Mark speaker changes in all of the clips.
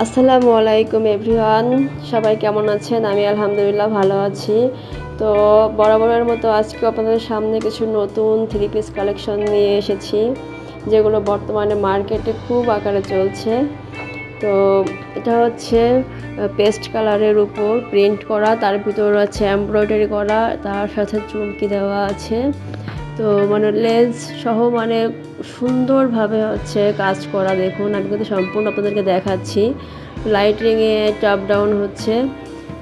Speaker 1: আসসালামু আলাইকুম এভরিওয়ান, সবাই কেমন আছেন? আমি আলহামদুলিল্লাহ ভালো আছি। তো বরাবরের মতো আজকে আপনাদের সামনে কিছু নতুন থ্রি পিস কালেকশন নিয়ে এসেছি, যেগুলো বর্তমানে মার্কেটে খুব আকারে চলছে। তো এটা হচ্ছে পেস্ট কালারের উপর প্রিন্ট করা, তার ভিতর আছে এমব্রয়ডারি করা, তার সাথে চুমকি দেওয়া আছে। তো মানে লেন্স সহ মানে সুন্দরভাবে হচ্ছে কাজ করা দেখুন, আমি কিন্তু সম্পূর্ণ আপনাদেরকে দেখাচ্ছি। লাইটিংয়ে টাপ ডাউন হচ্ছে।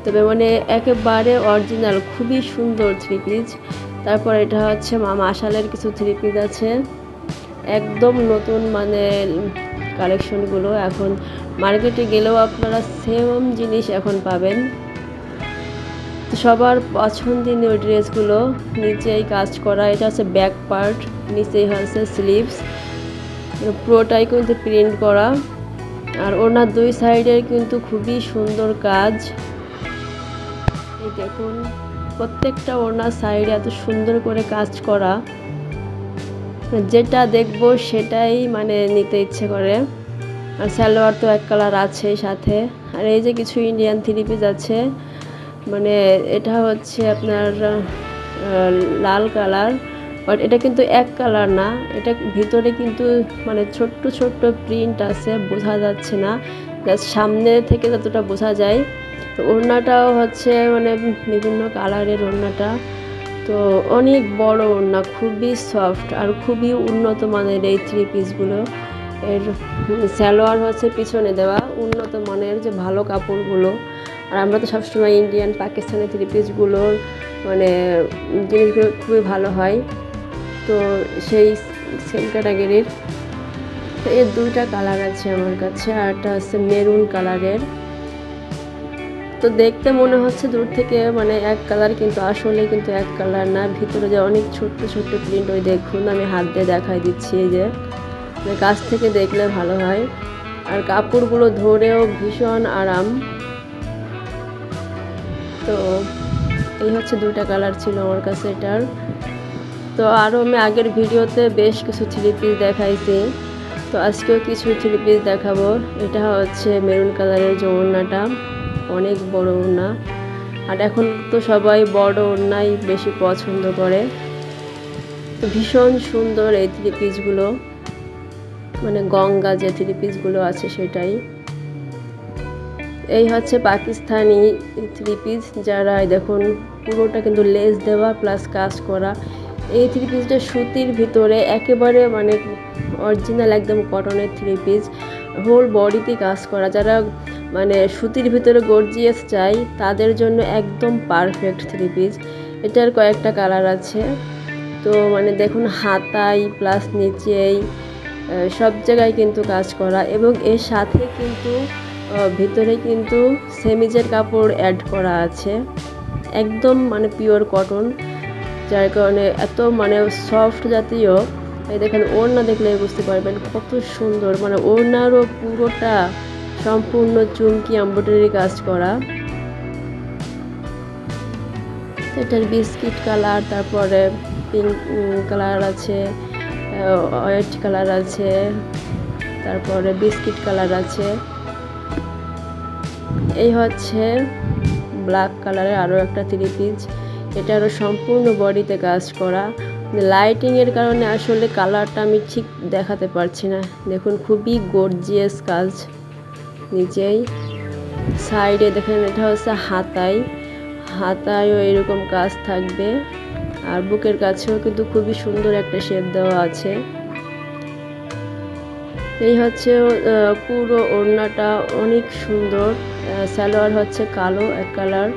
Speaker 1: তবে মানে একেবারে অরিজিনাল খুবই সুন্দর থ্রি পিস তারপর এটা হচ্ছে মামা আশালের কিছু থ্রি পিস আছে। একদম নতুন মানে কালেকশনগুলো এখন। মার্কেটে গেলেও আপনারা সেম জিনিস এখন পাবেন। তো সবার পছন্দনীয় ড্রেসগুলো নিচেই কাজ করা। এটা হচ্ছে ব্যাক পার্ট নিচেই হচ্ছে স্লিভস পুরোটাই কিন্তু প্রিন্ট করা। আর ওনার দুই সাইডের কিন্তু খুবই সুন্দর কাজ। এই দেখুন, প্রত্যেকটা ওনার সাইডে এত সুন্দর করে কাজ করা। যেটা দেখব সেটাই মানে নিতে ইচ্ছে করে। আর সালোয়ার তো এক কালার আছেই সাথে। আর এই যে কিছু ইন্ডিয়ান থ্রি পিস আছে মানে এটা হচ্ছে আপনার লাল কালার, বাট এটা কিন্তু এক কালার না। এটা ভিতরে কিন্তু মানে ছোট্ট ছোট্ট প্রিন্ট আছে, বোঝা যাচ্ছে না। জাস্ট সামনে থেকে যতটা বোঝা যায়। তো ওড়নাটাও হচ্ছে মানে বিভিন্ন কালারের ওড়নাটা। তো অনেক বড় ওড়না, খুবই সফট আর খুবই উন্নত মানের এই থ্রি পিসগুলো এর স্যালোয়ার হচ্ছে পিছনে দেওয়া, উন্নত মানের যে ভালো কাপড়গুলো। আর আমরা তো সবসময় ইন্ডিয়ান পাকিস্তানি থ্রি পিসগুলোর মানে জিনিসগুলো খুবই ভালো হয়। তো সেই সেম ক্যাটাগরির এর দুইটা কালার আছে আমার কাছে, আর একটা হচ্ছে মেরুন কালারের তো দেখতে মনে হচ্ছে দূর থেকে মানে এক কালার কিন্তু আসলে কিন্তু এক কালার না, ভিতরে যে অনেক ছোট্ট ছোট্ট প্রিন্ট ওই দেখুন, আমি হাত দিয়ে দেখাই দিচ্ছি এই যে। মানে কাছ থেকে দেখলে ভালো হয়। আর কাপড়গুলো ধরেও ভীষণ আরাম। তো এই হচ্ছে দুইটা কালার ছিল আমার কাছে এটার। তো আরও আমি আগের ভিডিওতে বেশ কিছু থ্রি পিস দেখাইছি। তো আজকেও কিছু থ্রি পিস দেখাবো। এটা হচ্ছে মেরুন কালারের যে ওড়নাটা, অনেক বড় ওড়না। আর এখন তো সবাই বড় ওড়নাই বেশি পছন্দ করে। তো ভীষণ সুন্দর এই থ্রি পিসগুলো মানে গঙ্গা যে থ্রি পিসগুলো আছে সেটাই। এই হচ্ছে পাকিস্তানি থ্রি পিস যারা দেখুন পুরোটা কিন্তু লেস দেওয়া প্লাস কাজ করা। এই থ্রি পিসটা সুতির ভিতরে একেবারে মানে অরিজিনাল একদম কটনের থ্রি পিস হোল বডিতে কাজ করা। যারা মানে সুতির ভিতরে গর্জিয়াস চাই, তাদের জন্য একদম পারফেক্ট থ্রি পিস এটার কয়েকটা কালার আছে। তো মানে দেখুন হাতাই প্লাস নিচেই সব জায়গায় কিন্তু কাজ করা। এবং এর সাথে কিন্তু ভিতরে কিন্তু সেমিজের কাপড় অ্যাড করা আছে। একদম মানে পিওর কটন যার কারণে এত মানে সফট জাতীয়। এই দেখেন, ওড়না দেখলে বুঝতে পারবেন কত সুন্দর। মানে ওড়নারও পুরোটা সম্পূর্ণ চুমকি এম্ব্রয়ডারি কাজ করা। এটার বিস্কিট কালার তারপরে পিঙ্ক কালার আছে হোয়াইট কালার আছে, তারপরে বিস্কিট কালার আছে। এই হচ্ছে ব্ল্যাক কালারের আরও একটা থ্রি পিস এটা আরও সম্পূর্ণ বডিতে কাজ করা। লাইটিংয়ের কারণে আসলে কালারটা আমি ঠিক দেখাতে পারছি না। দেখুন, খুবই গর্জিয়াস কাজ নিচেই। সাইডে দেখেন, এটা হচ্ছে হাতাই হাতায়ও এরকম কাজ থাকবে। আর বুকের কাছেও কিন্তু খুবই সুন্দর একটা শেপ দেওয়া আছে। এই হচ্ছে পুরো ওড়নাটা অনেক সুন্দর। সালোয়ার হচ্ছে কালো, এক কালার।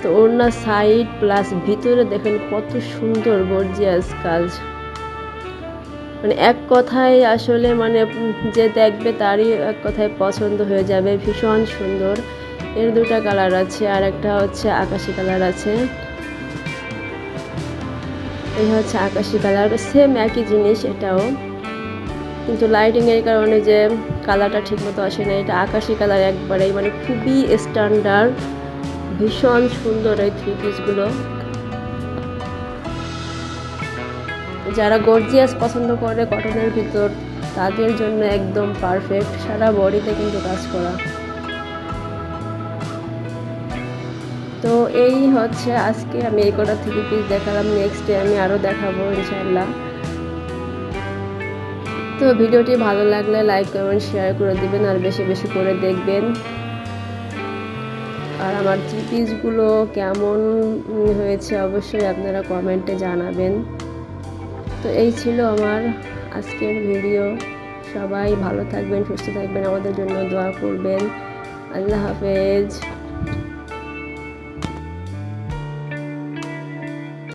Speaker 1: তো ওড়না সাইড প্লাস ভিতরে দেখেন কত সুন্দর গর্জিয়াস কাজ। মানে এক কথায় আসলে মানে যে দেখবে তারই এক কথায় পছন্দ হয়ে যাবে, ভীষণ সুন্দর। এর দুটা কালার আছে আর একটা হচ্ছে আকাশি কালার আছে। এই হচ্ছে আকাশি কালার সেম একই জিনিস এটাও। কিন্তু লাইটিংয়ের কারণে যে কালারটা ঠিকমতো আসে না, এটা আকাশি কালার একবারে মানে খুবই স্ট্যান্ডার্ড ভীষণ সুন্দর এই থ্রি পিসগুলো যারা গর্জিয়াস পছন্দ করে কটনের ভিতর, তাদের জন্য একদম পারফেক্ট সারা বডিতে কিন্তু কাজ করা। তো এই হচ্ছে আজকে আমি এই কটা থ্রি পিস দেখালাম নেক্সট ডে আমি আরও দেখাবো ইনশাল্লাহ তো ভিডিওটি ভালো লাগলে লাইক, কমেন্ট, শেয়ার করে দিবেন আর বেশি বেশি করে দেখবেন। আর আমার থ্রি পিসগুলো কেমন হয়েছে অবশ্যই আপনারা কমেন্টে জানাবেন। তো এই ছিল আমার আজকের ভিডিও। সবাই ভালো থাকবেন, সুস্থ থাকবেন, আমাদের জন্য দোয়া করবেন। আল্লাহ হাফেজ।